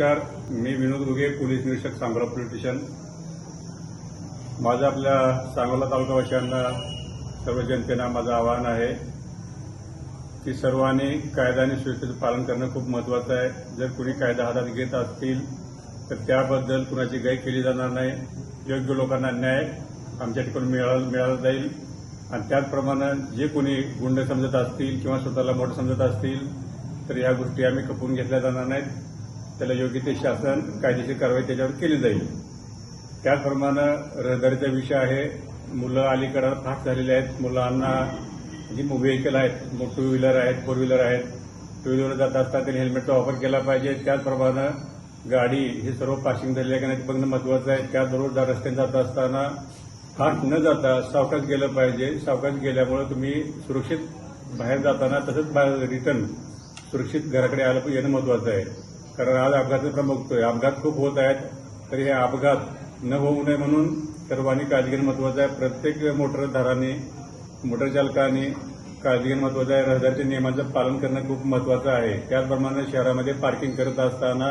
नमस्कार मी विनोद रुघे पोलीस निरीक्षक Sangola police station. माझं आपल्या सांगोला तालुकावासियांना सर्व जनतेला माझं आवाहन आहे की सर्वांनी कायदा आणि सुरक्षेचं पालन करणं खूप महत्वाचं आहे. जर कुणी कायदा हातात घेत असतील तर त्याबद्दल कुणाची गाय केली जाणार नाही. योग्य लोकांना न्याय आमच्या ठिकाणी मिळाला मिळाला जाईल. आणि त्याचप्रमाणे जे कोणी गुंड समजत असतील किंवा स्वतःला मोठं समजत असतील तर या गोष्टी आम्ही खपून घेतल्या जाणार नाहीत. त्याला योग्य ते शासन कायदेशीर कारवाई त्याच्यावर केली जाईल. त्याचप्रमाणे रहदारीचा विषय आहे. मुलं अलीकडं फास्ट झालेले आहेत. मुलांना म्हणजे जी व्हेकल आहेत. मग टू व्हीलर आहेत फोर व्हीलर आहेत. टू व्हीलर जात असतात त्यांनी हेल्मेटचा वापर केला पाहिजे. त्याचप्रमाणे गाडी हे सर्व पासिंग झालेली आहे का नाही बघणं महत्वाचं आहे. त्याचबरोबर रस्त्याने जात असताना फास्ट न जाता सावकाश गेलं पाहिजे. सावकाश गेल्यामुळे तुम्ही सुरक्षित बाहेर जाताना तसंच बाहेर रिटर्न सुरक्षित घराकडे आलं येणं महत्वाचं आहे. कारण आज अपघाताचं प्रमाण बघतोय अपघात खूप होत आहेत तरी हे अपघात न होऊ नये म्हणून सर्वांनी काळजी घेणं महत्वाचं आहे. प्रत्येक मोटरधाराने मोटरचालकाने काळजी घेणं महत्वाचं आहे. रहदारीच्या नियमांचं पालन करणं खूप महत्वाचं आहे. त्याचप्रमाणे शहरामध्ये पार्किंग करत असताना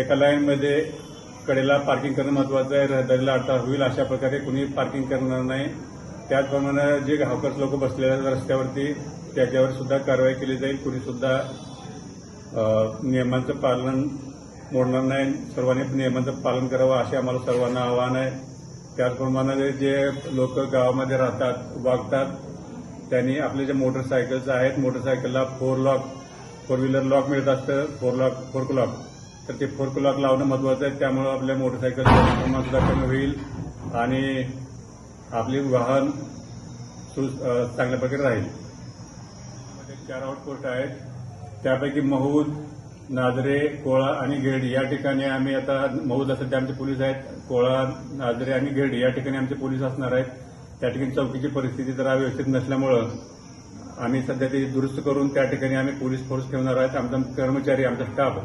एका लाईनमध्ये कडेला पार्किंग करणं महत्वाचं आहे. रहदारीला अडथळा होईल अशा प्रकारे कुणी पार्किंग करणार नाही. त्याचप्रमाणे जे घावकर्स लोक बसलेले आहेत रस्त्यावरती त्याच्यावर सुद्धा कारवाई केली जाईल. कुणीसुद्धा नियमांचं पालन मोडणार नाही. सर्वांनी नियमांचं पालन करावं असे आम्हाला सर्वांना आव्हान आहे. त्याचप्रमाणे जे लोक गावामध्ये राहतात वागतात त्यांनी आपले जे मोटरसायकल्स आहेत मोटरसायकलला four lock four wheeler lock मिळत असतं. फोर लॉक फोर लॉक तर ते फोर लॉक लावणं महत्वाचं आहे. त्यामुळे आपल्या मोटरसायकलचं प्रमाण सुद्धा कमी होईल आणि आपली वाहन सु चांगल्या प्रकारे राहील. मध्ये चार आउटपोस्ट आहेत. त्यापैकी महूद नाजरे कोळा आणि गिरडी या ठिकाणी आम्ही आता महूदला ते आमचे पोलीस आहेत कोळा नाजरे आणि गिरडी या ठिकाणी आमचे पोलीस असणार आहेत. त्या ठिकाणी चौकीची परिस्थिती जरा व्यवस्थित नसल्यामुळं आम्ही सध्या ते दुरुस्त करून त्या ठिकाणी आम्ही पोलीस फोर्स ठेवणार आहेत. आमचा कर्मचारी आमचा स्टाफ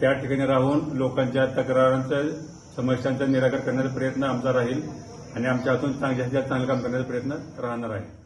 त्या ठिकाणी राहून लोकांच्या तक्रारांचं समस्यांचं निराकरण करण्याचा प्रयत्न आमचा राहील आणि आमच्या हातून चांगल्या चांगलं काम करण्याचा प्रयत्न राहणार आहे.